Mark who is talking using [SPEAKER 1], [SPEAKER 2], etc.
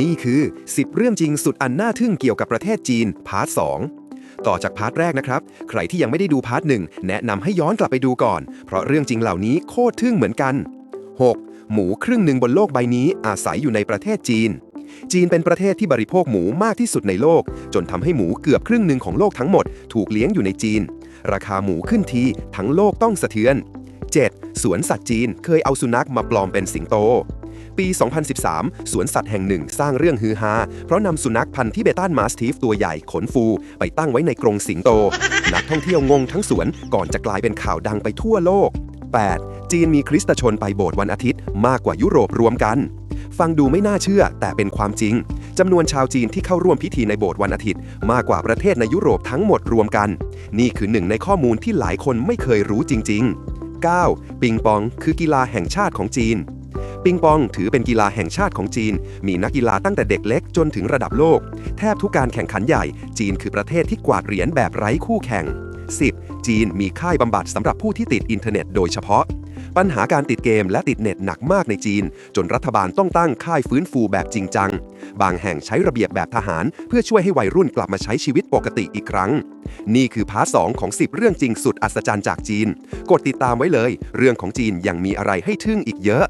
[SPEAKER 1] นี่คือ 10 เรื่องจริงสุดอันน่าทึ่งเกี่ยวกับประเทศจีน พาร์ท 2 ต่อจากพาร์ทแรกนะครับ ใครที่ยังไม่ได้ดูพาร์ทหนึ่งแนะนำให้ย้อนกลับไปดูก่อน เพราะเรื่องจริงเหล่านี้โคตรทึ่งเหมือนกัน 6. หมูครึ่งหนึ่งบนโลกใบนี้อาศัยอยู่ในประเทศจีน จีนเป็นประเทศที่บริโภคหมูมากที่สุดในโลก จนทำให้หมูเกือบครึ่งหนึ่งของโลกทั้งหมด ถูกเลี้ยงอยู่ในจีน ราคาหมูขึ้นทีทั้งโลกต้องสะเทือน 7. สวนสัตว์จีนเคยเอาสุนัขมาปลอมเป็นสิงโต ปี 2013 สวนสัตว์แห่งหนึ่งสร้างเรื่องฮือฮา เพราะนำสุนัขพันธุ์ทิเบตันมาสทีฟตัวใหญ่ขนฟู ไปตั้งไว้ในกรงสิงโต นักท่องเที่ยวงงทั้งสวนก่อนจะกลายเป็นข่าวดังไปทั่วโลก 8. จีนมีคริสตชนไปโบสถ์วันอาทิตย์มากกว่ายุโรปรวมกัน ฟังดูไม่น่าเชื่อแต่เป็นความจริงจำนวนชาวจีนที่เข้าร่วมพิธีในโบสถ์วันอาทิตย์ มากกว่าประเทศในยุโรปทั้งหมดรวมกัน นี่คือหนึ่งในข้อมูลที่หลายคนไม่เคยรู้จริง ๆ 9. ปิงปองคือกีฬาแห่งชาติของจีน ปิงปองถือเป็นกีฬาแห่งชาติของจีน มีนักกีฬาตั้งแต่เด็กเล็กจนถึงระดับโลก แทบทุกการแข่งขันใหญ่ จีนคือประเทศที่กวาดเหรียญแบบไร้คู่แข่ง 10. จีนมีค่ายบำบัดสำหรับผู้ที่ติดอินเทอร์เน็ตโดยเฉพาะ ปัญหาการติดเกมและติดเน็ตหนักมากในจีน จนรัฐบาลต้องตั้งค่ายฟื้นฟูแบบจริงจัง บางแห่งใช้ระเบียบแบบทหาร เพื่อช่วยให้วัยรุ่นกลับมาใช้ชีวิตปกติอีกครั้ง นี่คือพาร์ทสองของ 10 เรื่องจริงสุดอัศจรรย์จากจีน กดติดตามไว้เลย เรื่องของจีนยังมีอะไรให้ทึ่งอีกเยอะ